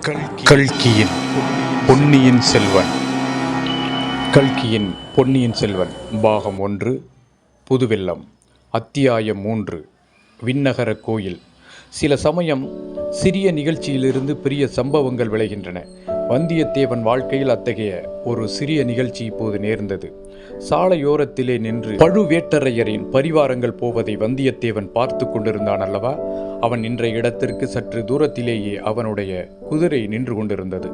கல்கியின் பொன்னியின் செல்வன். கல்கியின் பொன்னியின் செல்வன் பாகம் ஒன்று புதுவெல்லம் அத்தியாயம் மூன்று விண்ணகர கோயில். சில சமயம் சிறிய நிகழ்ச்சியிலிருந்து பெரிய சம்பவங்கள் விளைகின்றன. வந்தியத்தேவன் வாழ்க்கையில் அத்தகைய ஒரு சிறிய நிகழ்ச்சி இப்போது நேர்ந்தது. சாலையோரத்திலே நின்று பழுவேட்டரையரின் பரிவாரங்கள் போவதை வந்தியத்தேவன் பார்த்து கொண்டிருந்தான் அல்லவா? அவன் நின்ற இடத்திற்கு சற்று தூரத்திலேயே அவனுடைய குதிரை நின்று கொண்டிருந்தது.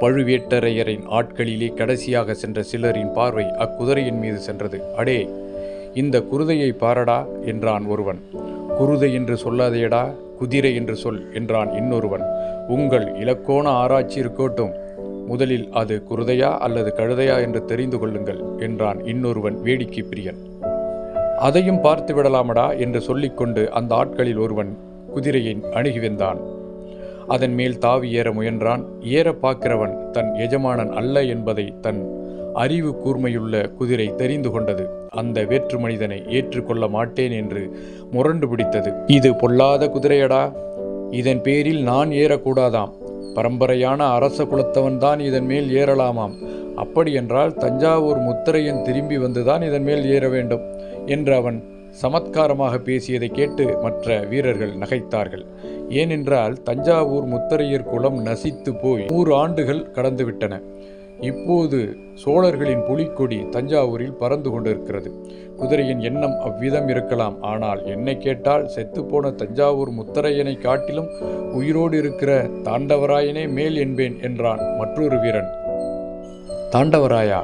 பழுவேட்டரையரின் ஆட்களிலே கடைசியாக சென்ற சிலரின் பார்வை அக்குதிரையின் மீது சென்றது. அடே இந்த குருதையை பாரடா என்றான் ஒருவன். குருதை என்று சொல்லாதேடா குதிரை என்று சொல் என்றான் இன்னொருவன். உங்கள் இலக்கோண ஆராய்ச்சி இருக்கட்டும். முதலில் அது குருதையா அல்லது கழுதையா என்று தெரிந்து கொள்ளுங்கள் என்றான் இன்னொருவன் வேடிக்கை பிரியன். அதையும் பார்த்து விடலாமடா என்று சொல்லிக்கொண்டு அந்த ஆட்களில் ஒருவன் குதிரையை அணுகி வந்தான் அதன் மேல் தாவி ஏற முயன்றான். ஏற பார்க்கிறவன் தன் எஜமானன் அல்ல என்பதை தன் அறிவு கூர்மையுள்ள குதிரை தெரிந்து கொண்டது. அந்த வேற்று மனிதனை ஏற்றுக்கொள்ள மாட்டேன் என்று முரண்டு பிடித்தது. இது பொல்லாத குதிரையடா. இதன் பேரில் நான் ஏறக்கூடாதாம். பரம்பரையான அரச குலத்தவன்தான் இதன் மேல் ஏறலாமாம். அப்படியென்றால் தஞ்சாவூர் முத்திரையன் திரும்பி வந்துதான் இதன் மேல் ஏற வேண்டும் என்று அவன் சமத்காரமாக பேசியதை கேட்டு மற்ற வீரர்கள் நகைத்தார்கள். ஏனென்றால் தஞ்சாவூர் முத்தரையர் குலம் நசித்து போய் நூறு ஆண்டுகள் கடந்துவிட்டன. இப்போது சோழர்களின் புலிக்கொடி தஞ்சாவூரில் பறந்து கொண்டிருக்கிறது. குதிரையின் எண்ணம் அவ்விதம் இருக்கலாம். ஆனால் என்னை கேட்டால் செத்துப்போன தஞ்சாவூர் முத்தரையனை காட்டிலும் உயிரோடு இருக்கிற தாண்டவராயனே மேல் என்பேன் என்றான் மற்றொரு வீரன். தாண்டவராயா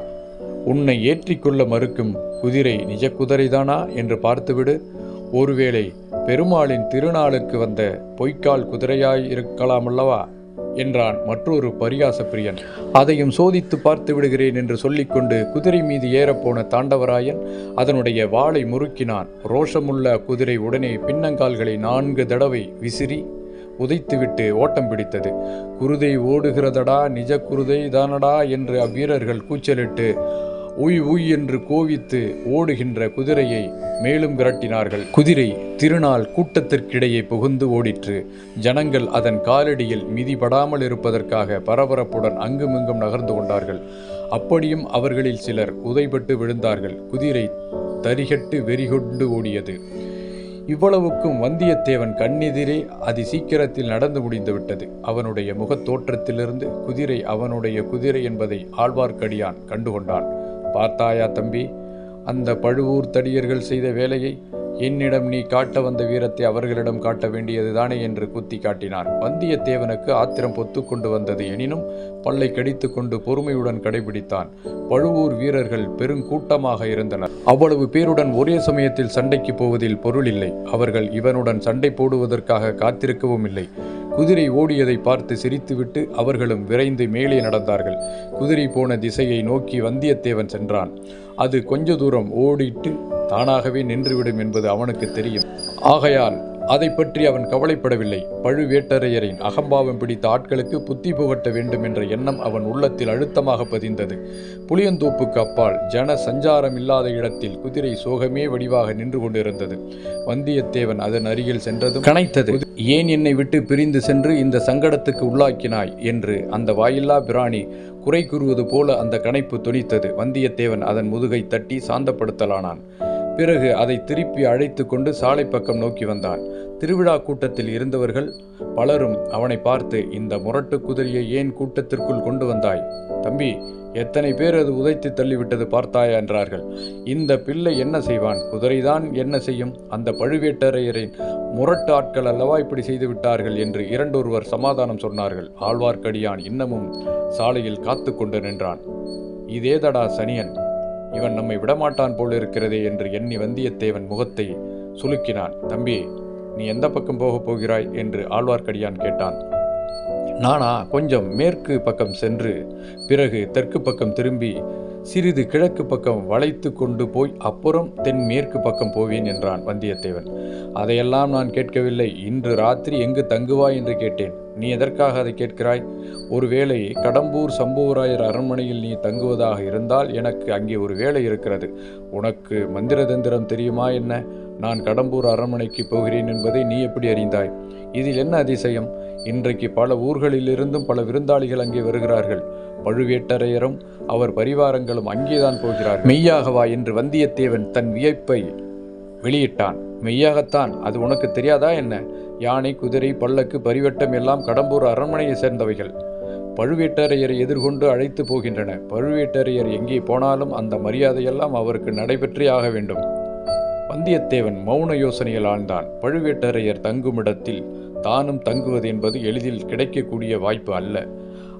உன்னை ஏற்றிக்கொள்ள மறுக்கும் குதிரை நிஜ குதிரைதானா? என்று பார்த்துவிடு. ஒருவேளை பெருமாளின் திருநாளுக்கு வந்த பொய்க்கால் குதிரையாய் இருக்கலாமல்லவா? என்றான் மற்றொரு பரிகாச பிரியன் அதையும் சோதித்து பார்த்து விடுகிறேன் என்று சொல்லிக்கொண்டு குதிரை மீது ஏறப்போன தாண்டவராயன் அதனுடைய வாளை முறுக்கினான். ரோஷமுள்ள குதிரை உடனே பின்னங்கால்களை நான்கு தடவை விசிறி உதைத்துவிட்டு ஓட்டம் பிடித்தது. குருதை ஓடுகிறதடா நிஜ குருதை தானடா என்று அவ்வீரர்கள் கூச்சலிட்டு உய் உய் என்று கோவித்து ஓடுகின்ற குதிரையை மேலும் விரட்டினார்கள். குதிரை திருநாள் கூட்டத்திற்கிடையே புகுந்து ஓடிற்று. ஜனங்கள் அதன் காலடியில் மிதிபடாமல் இருப்பதற்காக பரபரப்புடன் அங்குமிங்கும் நகர்ந்து கொண்டார்கள். அப்படியும் அவர்களில் சிலர் உதைபட்டு விழுந்தார்கள். குதிரை தரிகட்டு வெறிகொண்டு ஓடியது. இவ்வளவுக்கும் வந்தியத்தேவன் கண்ணெதிரே அதி சீக்கிரத்தில் நடந்து முடிந்துவிட்டது அவனுடைய முகத் தோற்றத்திலிருந்து குதிரை அவனுடைய குதிரை என்பதை ஆழ்வார்க்கடியான் கண்டுகொண்டான். பார்த்தாயா தம்பி? அந்த பழுவூர் தடியர்கள் செய்த வேலையை என்னிடம் நீ காட்ட வந்த வீரத்தை அவர்களிடம் காட்ட வேண்டியதுதானே என்று குத்தி காட்டினார். வந்தியத்தேவனுக்கு ஆத்திரம் பொத்து கொண்டு வந்தது எனினும் பல்லை கடித்து கொண்டு பொறுமையுடன் கடைபிடித்தான். பழுவூர் வீரர்கள் பெருங்கூட்டமாக இருந்தனர். அவ்வளவு பேருடன் ஒரே சமயத்தில் சண்டைக்கு போவதில் பொருள் இல்லை. அவர்கள் இவனுடன் சண்டை போடுவதற்காக காத்திருக்கவும் இல்லை. குதிரை ஓடியதை பார்த்து சிரித்துவிட்டு அவர்களும் விரைந்து மேலே நடந்தார்கள். குதிரை போன திசையை நோக்கி வந்தியத்தேவன் சென்றான். அது கொஞ்ச தூரம் ஓடிட்டு தானாகவே நின்றுவிடும் என்பது அவனுக்கு தெரியும். ஆகையால் அதை பற்றி அவன் கவலைப்படவில்லை. பழுவேட்டரையரின் அகம்பாவம் பிடித்த ஆட்களுக்கு புத்தி புகட்ட வேண்டும் என்ற எண்ணம் அவன் உள்ளத்தில் அழுத்தமாக பதிந்தது. புளியந்தோப்புக்கு அப்பால் ஜன சஞ்சாரம் இல்லாத இடத்தில் குதிரை சோகமே வடிவாக நின்று கொண்டிருந்தது. வந்தியத்தேவன் அதன் அருகில் சென்றதும் கனைத்தது. ஏன் என்னை விட்டு பிரிந்து சென்று இந்த சங்கடத்துக்கு உள்ளாக்கினாய்? என்று அந்த வாயில்லா பிராணி குறை கூறுவது போல அந்த கணைப்பு தொனித்தது. வந்தியத்தேவன் அதன் முதுகை தட்டி சாந்தப்படுத்தலானான். பிறகு அதை திருப்பி அழைத்து கொண்டு சாலை பக்கம் நோக்கி வந்தான். திருவிழா கூட்டத்தில் இருந்தவர்கள் பலரும் அவனை பார்த்து இந்த முரட்டு குதிரையை ஏன் கூட்டத்திற்குள் கொண்டு வந்தாய்? தம்பி எத்தனை பேர் அது உதைத்து தள்ளிவிட்டது பார்த்தாயா? என்றார்கள். இந்த பிள்ளை என்ன செய்வான்? குதிரைதான் என்ன செய்யும்? அந்த பழுவேட்டரையரின் முரட்டு ஆட்கள் அல்லவா இப்படி செய்து விட்டார்கள்? என்று இரண்டொருவர் சமாதானம் சொன்னார்கள். ஆழ்வார்க்கடியான் இன்னமும் சாலையில் காத்து கொண்டு நின்றான். இதேதடா சனியன் இவன் நம்மை விடமாட்டான் போல் இருக்கிறதே என்று எண்ணி வந்தியத்தேவன் முகத்தை சுலுக்கினான். தம்பி நீ எந்த பக்கம் போகப் போகிறாய்? என்று ஆழ்வார்க்கடியான் கேட்டான். நானா கொஞ்சம் மேற்கு பக்கம் சென்று பிறகு தெற்கு பக்கம் திரும்பி சிறிது கிழக்கு பக்கம் வளைத்து கொண்டு போய் அப்புறம் தென் மேற்கு பக்கம் போவேன் என்றான் வந்தியத்தேவன். அதையெல்லாம் நான் கேட்கவில்லை. இன்று ராத்திரி எங்கு தங்குவாய் என்று கேட்டேன். நீ எதற்காக அதை கேட்கிறாய்? ஒருவேளை கடம்பூர் சம்புவராயர் அரண்மனையில் நீ தங்குவதாக இருந்தால் எனக்கு அங்கே ஒரு வேலை இருக்கிறது. உனக்கு மந்திர தந்திரம் தெரியுமா என்ன? நான் கடம்பூர் அரண்மனைக்கு போகிறேன் என்பதை நீ எப்படி அறிந்தாய்? இதில் என்ன அதிசயம்? இன்றைக்கு பல ஊர்களிலிருந்தும் பல விருந்தாளிகள் அங்கே வருகிறார்கள். பழுவேட்டரையரும் அவர் பரிவாரங்களும் அங்கேதான் போகிறார் மெய்யாகவா என்று வந்தியத்தேவன் தன் வியப்பை வெளியிட்டான். மெய்யாகத்தான் அது உனக்கு தெரியாதா என்ன? யானை குதிரை பல்லக்கு பரிவட்டம் எல்லாம் கடம்பூர் அரண்மனையை சேர்ந்தவைகள். பழுவேட்டரையரை எதிர்கொண்டு அழைத்து போகின்றன. பழுவேட்டரையர் எங்கே போனாலும் அந்த மரியாதையெல்லாம் அவருக்கு நடைபெற்றே ஆக வேண்டும். வந்தியத்தேவன் மௌன யோசனையில் ஆழ்ந்தான். பழுவேட்டரையர் தங்குமிடத்தில் தானும் தங்குவது என்பது எளிதில் கிடைக்கக்கூடிய வாய்ப்பு அல்ல.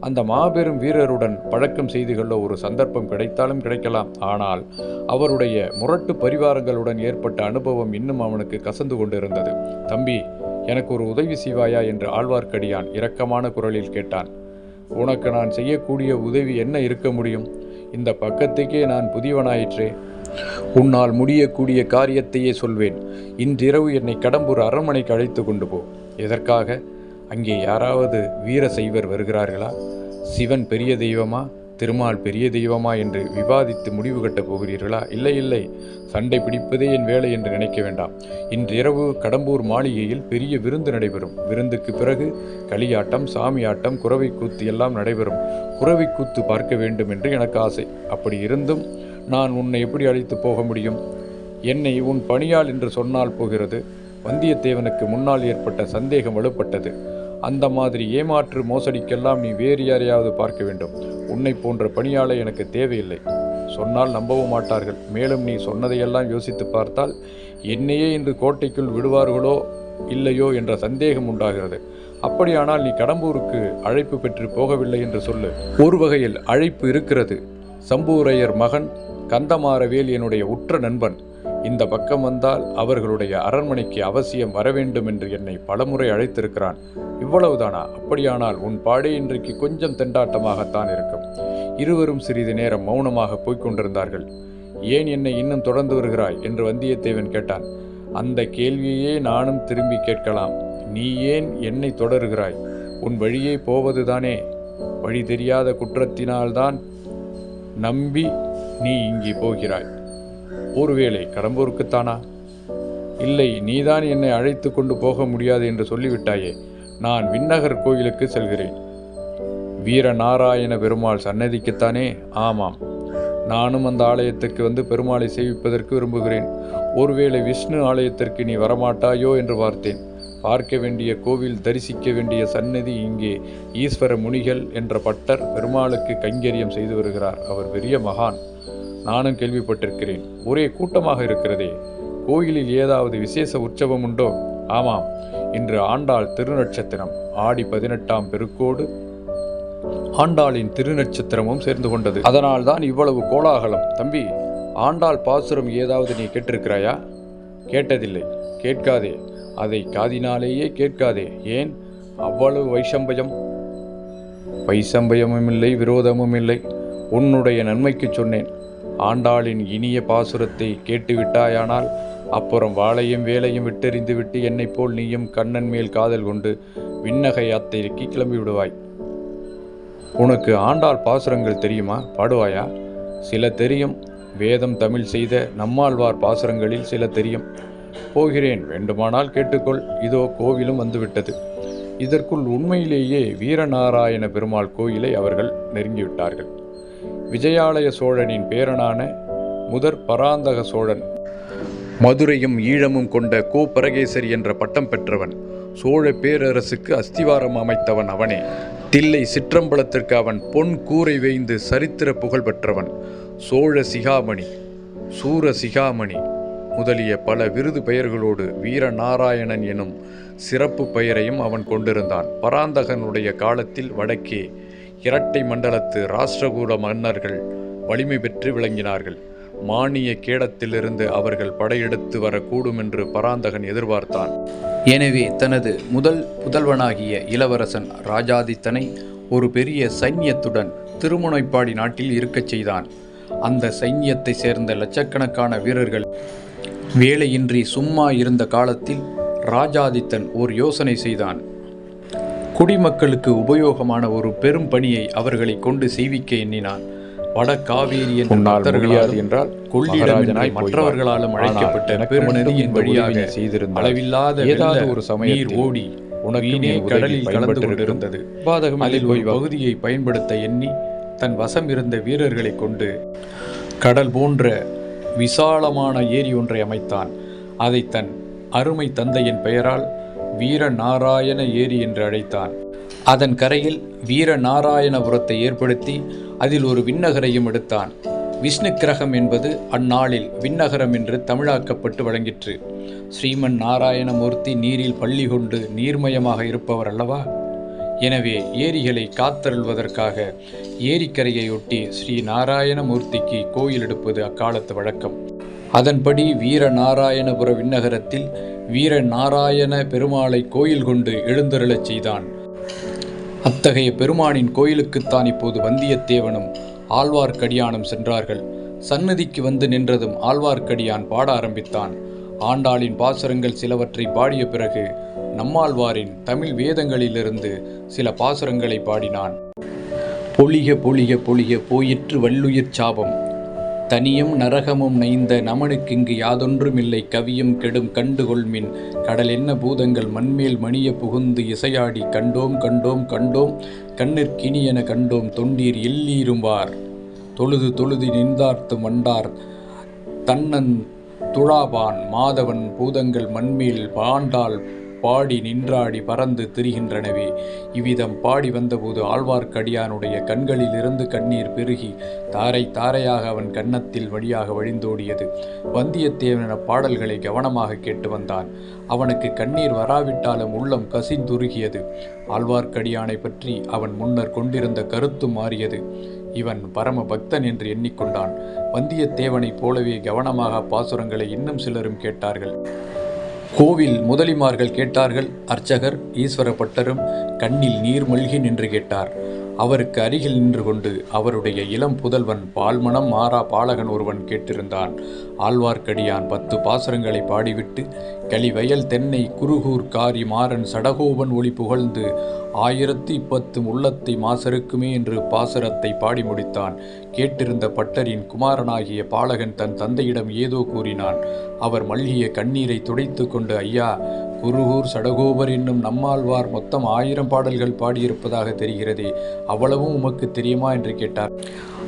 அந்த மாபெரும் வீரருடன் பழக்கம் செய்து கொள்ள ஒரு சந்தர்ப்பம் கிடைத்தாலும் கிடைக்கலாம். ஆனால் அவருடைய முரட்டு பரிவாரங்களுடன் ஏற்பட்ட அனுபவம் இன்னும் அவனுக்கு கசந்து கொண்டிருந்தது. தம்பி எனக்கு ஒரு உதவி செய்வாயா? என்று ஆழ்வார்க்கடியான் இரக்கமான குரலில் கேட்டான். உனக்கு நான் செய்யக்கூடிய உதவி என்ன இருக்க முடியும்? இந்த பக்கத்துக்கே நான் புதியவனாயிற்றே. உன்னால் முடியக்கூடிய காரியத்தையே சொல்வேன். இன்றிரவு என்னை கடம்பூர் அரண்மனைக்கு அழைத்து கொண்டு போ. எதற்காக? அங்கே யாராவது வீர சைவர் வருகிறார்களா? சிவன் பெரிய தெய்வமா? திருமால் பெரிய தெய்வமா என்று விவாதித்து முடிவு கட்டப் போகிறீர்களா? இல்லை இல்லை. சண்டை பிடிப்பதே என் வேலை என்று நினைக்க வேண்டாம். இன்றிரவு கடம்பூர் மாளிகையில் பெரிய விருந்து நடைபெறும். விருந்துக்கு பிறகு களியாட்டம் சாமியாட்டம் குறவை கூத்து எல்லாம் நடைபெறும். குறவை கூத்து பார்க்க வேண்டும் என்று எனக்கு ஆசை. அப்படி இருந்தும் நான் உன்னை எப்படி அழைத்து போக முடியும்? என்னை உன் பணியாள் என்று சொன்னால் போகிறது. வந்தியத்தேவனுக்கு முன்னால் ஏற்பட்ட சந்தேகம் வலுப்பட்டது. அந்த மாதிரி ஏமாற்று மோசடிக்கெல்லாம் நீ வேறு யாரையாவது பார்க்க வேண்டும். உன்னை போன்ற பணியாளை எனக்கு தேவையில்லை. சொன்னால் நம்பவும் மாட்டார்கள். மேலும் நீ சொன்னதையெல்லாம் யோசித்து பார்த்தால் என்னையே இன்று கோட்டைக்குள் விடுவார்களோ இல்லையோ என்ற சந்தேகம் உண்டாகிறது. அப்படியானால் நீ கடம்பூருக்கு அழைப்பு பெற்று போகவில்லை என்று சொல்லு. ஒரு வகையில் அழைப்பு இருக்கிறது. சம்பூரையர் மகன் கந்தமாறவேல் என்னுடைய உற்ற நண்பன். இந்த பக்கம் வந்தால் அவர்களுடைய அரண்மனைக்கு அவசியம் வர வேண்டும் என்று என்னை பலமுறை அழைத்திருக்கிறான். இவ்வளவுதானா? அப்படியானால் உன் பாடே இன்றைக்கு கொஞ்சம் தெண்டாட்டமாகத்தான் இருக்கும். இருவரும் சிறிது நேரம் மௌனமாக போய்க் கொண்டிருந்தார்கள் ஏன் என்னை இன்னும் தொடர்ந்து வருகிறாய்? என்று வந்தியத்தேவன் கேட்டான். அந்த கேள்வியே நானும் திரும்பி கேட்கலாம். நீ ஏன் என்னை தொடருகிறாய்? உன் வழியே போவதுதானே? வழி தெரியாத குற்றத்தினால்தான் நம்பி நீ இங்கே போகிறாய். ஒருவேளை கடம்பூருக்குத்தானா? இல்லை நீதான் என்னை அழைத்து கொண்டு போக முடியாது என்று சொல்லிவிட்டாயே நான் விண்ணகர் கோயிலுக்கு செல்கிறேன். வீரநாராயண பெருமாள் சன்னதிக்குத்தானே? ஆமாம். நானும் அந்த ஆலயத்துக்கு வந்து பெருமாளை சேவிப்பதற்கு விரும்புகிறேன். ஒருவேளை விஷ்ணு ஆலயத்திற்கு நீ வரமாட்டாயோ என்று பார்த்தேன். பார்க்க வேண்டிய கோவில் தரிசிக்க வேண்டிய சன்னதி இங்கே. ஈஸ்வர முனிகள் என்ற பட்டர் பெருமாளுக்கு கைங்கரியம் செய்து வருகிறார். அவர் பெரிய மகான். நானும் கேள்விப்பட்டிருக்கிறேன். ஒரே கூட்டமாக இருக்கிறதே. கோயிலில் ஏதாவது விசேஷ உற்சவம் உண்டோ? ஆமாம். இன்று ஆண்டாள் திருநட்சத்திரம். ஆடி பதினெட்டாம் பெருக்கோடு ஆண்டாளின் திருநட்சத்திரமும் சேர்ந்து கொண்டது. அதனால்தான் இவ்வளவு கோலாகலம். தம்பி ஆண்டாள் பாசுரம் ஏதாவது நீ கேட்டிருக்கிறாயா? கேட்டதில்லை. கேட்காதே. அதை காதினாலேயே கேட்காதே. ஏன்? அவ்வளவு வைஷம்பயம். வைசம்பயமும் இல்லை விரோதமும் இல்லை. உன்னுடைய நன்மைக்கு சொன்னேன். ஆண்டாளின் இனிய பாசுரத்தை கேட்டுவிட்டாயானால் அப்புறம் வாளையும் வேலையும் விட்டெறிந்து விட்டு என்னைப் போல் நீயும் கண்ணன் மேல் காதல் கொண்டு விண்ணகை அத்தைக்கு கிளம்பி விடுவாய். உனக்கு ஆண்டாள் பாசுரங்கள் தெரியுமா? பாடுவாயா? சில தெரியும். வேதம் தமிழ் செய்த நம்மாழ்வார் பாசுரங்களில் சில தெரியும். போகிறேன். வேண்டுமானால் கேட்டுக்கொள். இதோ கோவிலும் வந்துவிட்டது. இதற்குள் உண்மையிலேயே வீரநாராயண பெருமாள் கோயிலை அவர்கள் நெருங்கிவிட்டார்கள். விஜயாலய சோழனின் பேரனான முதற் பராந்தக சோழன். மதுரையும் ஈழமும் கொண்ட கோபரகேசரி என்ற பட்டம் பெற்றவன் சோழ பேரரசுக்கு அஸ்திவாரம் அமைத்தவன் அவனே. தில்லை சிற்றம்பலத்திற்கு அவன் பொன் கூரை வேய்ந்து சரித்திர புகழ் பெற்றவன் சோழ சிகாமணி சூர சிகாமணி முதலிய பல விருது பெயர்களோடு வீரநாராயணன் எனும் சிறப்பு பெயரையும் அவன் கொண்டிருந்தான். பராந்தகனுடைய காலத்தில் வடக்கே இரட்டை மண்டலத்து ராஷ்டிரகூட மன்னர்கள் வலிமை பெற்று விளங்கினார்கள். மானிய கேடத்திலிருந்து அவர்கள் படையெடுத்து வரக்கூடும் என்று பராந்தகன் எதிர்பார்த்தான். எனவே தனது முதல் புதல்வனாகிய இளவரசன் ராஜாதித்தனை ஒரு பெரிய சைன்யத்துடன் திருமுனைப்பாடி நாட்டில் இருக்கச் செய்தான். அந்த சைன்யத்தை சேர்ந்த லட்சக்கணக்கான வீரர்கள் வேலையின்றி சும்மா இருந்த காலத்தில் ராஜாதித்தன் ஓர் யோசனை செய்தான். குடிமக்களுக்கு உபயோகமான ஒரு பெரும் பணியை அவர்களை கொண்டு செய்விக்க எண்ணினான். வட காவேரி என்ற உன்னால் பக்தர்களாலும் முடியாது என்றால் கொள்ளிடமின்றி மற்றவர்களாலும். அழைக்கப்பட்ட பெருநதியின் வழியாக உதவியை செய்திருந்தால் அளவில்லாத ஏதாவது ஒரு சமயத்தில் ஓடி உனக்கு கடலில் கலந்து கொண்டிருந்தது. பாதகம் அதில் ஒரு பகுதியை பயன்படுத்த எண்ணி தன் வசம் இருந்த வீரர்களை கொண்டு கடல் போன்ற விசாலமான ஏரி ஒன்றை அமைத்தான். அதை தன் அருமை தந்தையின் பெயரால் வீர நாராயண ஏரி என்று அழைத்தான். அதன் கரையில் வீர நாராயணபுரத்தை ஏற்படுத்தி அதில் ஒரு விண்ணகரையும் எடுத்தான். விஷ்ணு கிரகம் என்பது அந்நாளில் விண்ணகரம் என்று தமிழாக்கப்பட்டு வழங்கிற்று. ஸ்ரீமன் நாராயணமூர்த்தி நீரில் பள்ளி கொண்டு நீர்மயமாக இருப்பவர் அல்லவா? எனவே ஏரிகளை காத்தருள்வதற்காக ஏரிக்கரையொட்டி ஸ்ரீ நாராயணமூர்த்திக்கு கோயில் எடுப்பது அக்காலத்து வழக்கம். அதன்படி வீர நாராயணபுர விண்ணகரத்தில் வீர நாராயண பெருமாளை கோயில் கொண்டு எழுந்தருளச் செய்தான். அத்தகைய பெருமானின் கோயிலுக்குத்தான் இப்போது வந்தியத்தேவனும் ஆழ்வார்க்கடியானும் சென்றார்கள். சன்னதிக்கு வந்து நின்றதும் ஆழ்வார்க்கடியான் பாட ஆரம்பித்தான். ஆண்டாளின் பாசுரங்கள் சிலவற்றை பாடிய பிறகு நம்மாழ்வாரின் தமிழ் வேதங்களிலிருந்து சில பாசுரங்களை பாடினான். பொழிக பொழிக பொழிக போயிற்று வள்ளுயிர் சாபம். தனியும் நரகமும் நைந்த நமனுக்கிங்கு யாதொன்றுமில்லை. கவியும் கெடும் கண்டுகொள்மின். கடல் என்ன பூதங்கள் மண்மேல் மணிய புகுந்து இசையாடி கண்டோம் கண்டோம் கண்டோம். கண்ணிற்கினியென கண்டோம் தொண்டீர் எல்லீரும்பார் தொழுது தொழுதி நின்றார்த்து மண்டார். தன்னன் துழாபான் மாதவன் பூதங்கள் மண்மேல் பாண்டால் பாடி நின்றாடி பறந்து திரிகின்றனவே. இவ்விதம் பாடி வந்தபோது ஆழ்வார்க்கடியானுடைய கண்களிலிருந்து கண்ணீர் பெருகி தாரை தாரையாக அவன் கன்னத்தில் வழியாக வழிந்தோடியது. வந்தியத்தேவன பாடல்களை கவனமாக கேட்டு வந்தான். அவனுக்கு கண்ணீர் வராவிட்டாலும் உள்ளம் கசிந்துருகியது. ஆழ்வார்க்கடியானை பற்றி அவன் முன்னர் கொண்டிருந்த கருத்து மாறியது. இவன் பரம பக்தன் என்று எண்ணிக்கொண்டான். வந்தியத்தேவனைப் போலவே கவனமாக பாசுரங்களை இன்னும் சிலரும் கேட்டார்கள். கோவில் முதலிமார்கள் கேட்டார்கள் அர்ச்சகர் ஈஸ்வர பட்டரும் கண்ணில் நீர் மல்கி நின்று கேட்டார். அவருக்கு அருகில் நின்று கொண்டு அவருடைய இளம் புதல்வன் பால்மணம் மாறா பாலகன் ஒருவன் கேட்டிருந்தான். ஆழ்வார்க்கடியான் பத்து பாசுரங்களை பாடிவிட்டு களிவயல் தென்னை குருகூர் காரி மாறன் சடகோபன் ஒளி புகழ்ந்து ஆயிரத்தி பத்து உள்ளத்தை மாசருக்குமே என்று பாசுரத்தை பாடி முடித்தான். கேட்டிருந்த பட்டரின் குமாரனாகிய பாலகன் தன் தந்தையிடம் ஏதோ கூறினான். அவர் மல்கிய கண்ணீரை துடைத்து கொண்டு ஐயா குருகூர் சடகோபர் என்னும் நம்மாழ்வார் மொத்தம் ஆயிரம் பாடல்கள் பாடியிருப்பதாக தெரிகிறதே அவ்வளவும் உமக்கு தெரியுமா என்று கேட்டார்.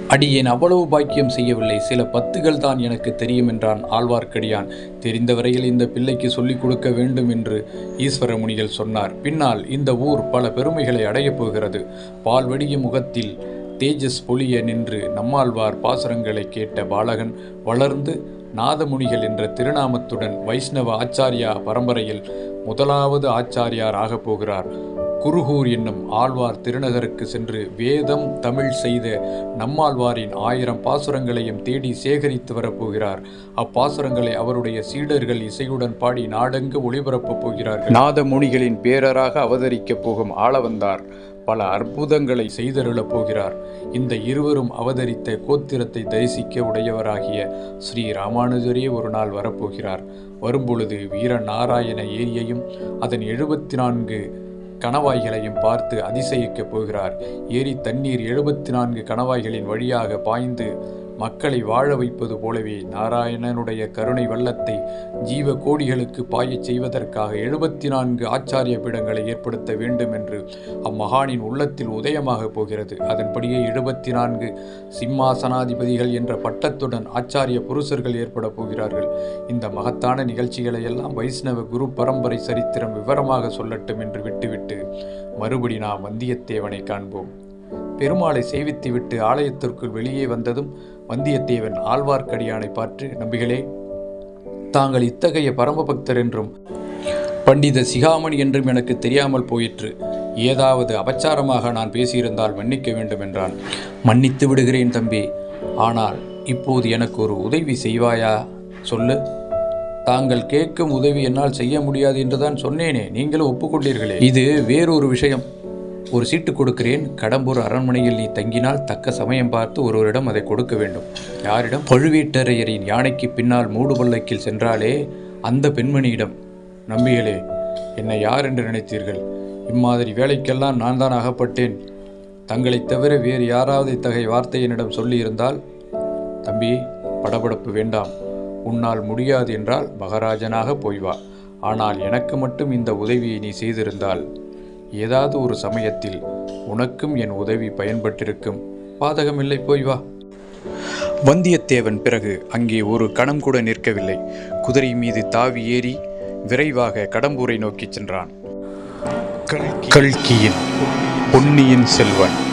அடியேன் அவ்வளவு பாக்கியம் செய்யவில்லை. சில பத்துகள் தான் எனக்கு தெரியும் என்றான் ஆழ்வார்க்கடியான். தெரிந்தவரையில் இந்த பிள்ளைக்கு சொல்லிக் கொடுக்க வேண்டும் என்று ஈஸ்வர முனிகள் சொன்னார். பின்னால் இந்த ஊர் பல பெருமைகளை அடையப் போகிறது. பால்வடிய முகத்தில் தேஜஸ் பொலிய நின்று நம்மாழ்வார் பாசுரங்களை கேட்ட பாலகன் வளர்ந்து நாதமுனிகள் என்ற திருநாமத்துடன் வைஷ்ணவ ஆச்சாரியா பரம்பரையில் முதலாவது ஆச்சாரியார் ஆகப் போகிறார். குருகூர் என்னும் ஆழ்வார் திருநகருக்கு சென்று வேதம் தமிழ் செய்த நம்மாழ்வாரின் ஆயிரம் பாசுரங்களையும் தேடி சேகரித்து வரப்போகிறார். அப்பாசுரங்களை அவருடைய சீடர்கள் இசையுடன் பாடி நாடெங்கு ஒளிபரப்பப் போகிறார்கள்? நாதமுனிகளின் பேரராக அவதரிக்கப் போகும் ஆளவந்தார். பல அற்புதங்களை செய்தருளப் போகிறார். இந்த இருவரும் அவதரித்த கோத்திரத்தை தரிசிக்க உடையவராகிய ஸ்ரீ ராமானுஜரே ஒரு நாள் வரப்போகிறார். வரும்பொழுது வீர நாராயண ஏரியையும் அதன் எழுபத்தி நான்கு கணவாய்களையும் பார்த்து அதிசயிக்கப் போகிறார். ஏரி தண்ணீர் எழுபத்தி நான்கு கணவாய்களின் வழியாக பாய்ந்து மக்களை வாழ வைப்பது போலவே நாராயணனுடைய கருணை வெள்ளத்தை ஜீவ கோடிகளுக்கு பாயச் செய்வதற்காக எழுபத்தி நான்கு ஆச்சாரிய பீடங்களை ஏற்படுத்த வேண்டும் என்று அம்மகானின் உள்ளத்தில் உதயமாக போகிறது. அதன்படியே எழுபத்தி நான்கு சிம்மாசனாதிபதிகள் என்ற பட்டத்துடன் ஆச்சாரிய புருஷர்கள் ஏற்பட போகிறார்கள். இந்த மகத்தான நிகழ்ச்சிகளை எல்லாம் வைஷ்ணவ குரு பரம்பரை சரித்திரம் விவரமாக சொல்லட்டும் என்று விட்டுவிட்டு மறுபடி நாம் வந்தியத்தேவனை காண்போம். பெருமாளை சேவித்துவிட்டு ஆலயத்திற்குள் வெளியே வந்ததும் வந்தியத்தேவன் ஆழ்வார்க்கடியானை பார்த்து நம்பிகளே தாங்கள் இத்தகைய பரமபக்தர் என்றும் பண்டித சிகாமணி என்றும் எனக்கு தெரியாமல் போயிற்று. ஏதாவது அபச்சாரமாக நான் பேசியிருந்தால் மன்னிக்க வேண்டும் என்றான். மன்னித்து விடுகிறேன் தம்பி. ஆனால் இப்போது எனக்கு ஒரு உதவி செய்வாயா? சொல்லு. தாங்கள் கேட்கும் உதவி என்னால் செய்ய முடியாது என்றுதான் சொன்னேனே. நீங்களும் ஒப்புக்கொண்டீர்களே. இது வேறொரு விஷயம். ஒரு சீட்டு கொடுக்கிறேன். கடம்பூர் அரண்மனையில் நீ தங்கினால் தக்க சமயம் பார்த்து ஒருவரிடம் அதை கொடுக்க வேண்டும். யாரிடம்? பழுவேட்டரையரின் யானைக்கு பின்னால் மூடு பல்லக்கில் சென்றாலே அந்த பெண்மணியிடம் நம்பிகளே என்னை யார் என்று நினைத்தீர்கள்? இம்மாதிரி வேலைக்கெல்லாம் நான் தான் அகப்பட்டேன். தங்களைத் தவிர வேறு யாராவது இத்தகைய வார்த்தை என்னிடம் சொல்லியிருந்தால் தம்பி படபடப்பு வேண்டாம். உன்னால் முடியாது என்றால் மகாராஜனாக போய் வா. ஆனால் எனக்கு மட்டும் இந்த உதவியை நீ செய்திருந்தால். ஏதாவது ஒரு சமயத்தில் உனக்கும் என் உதவி பயன்பட்டிருக்கும். பாதகமில்லை போய் வா. வந்தியத்தேவன் பிறகு அங்கே ஒரு கணம் கூட நிற்கவில்லை. குதிரை மீது தாவி ஏறி விரைவாக கடம்பூரை நோக்கிச் சென்றான். கல்கியின் பொன்னியின் செல்வன்.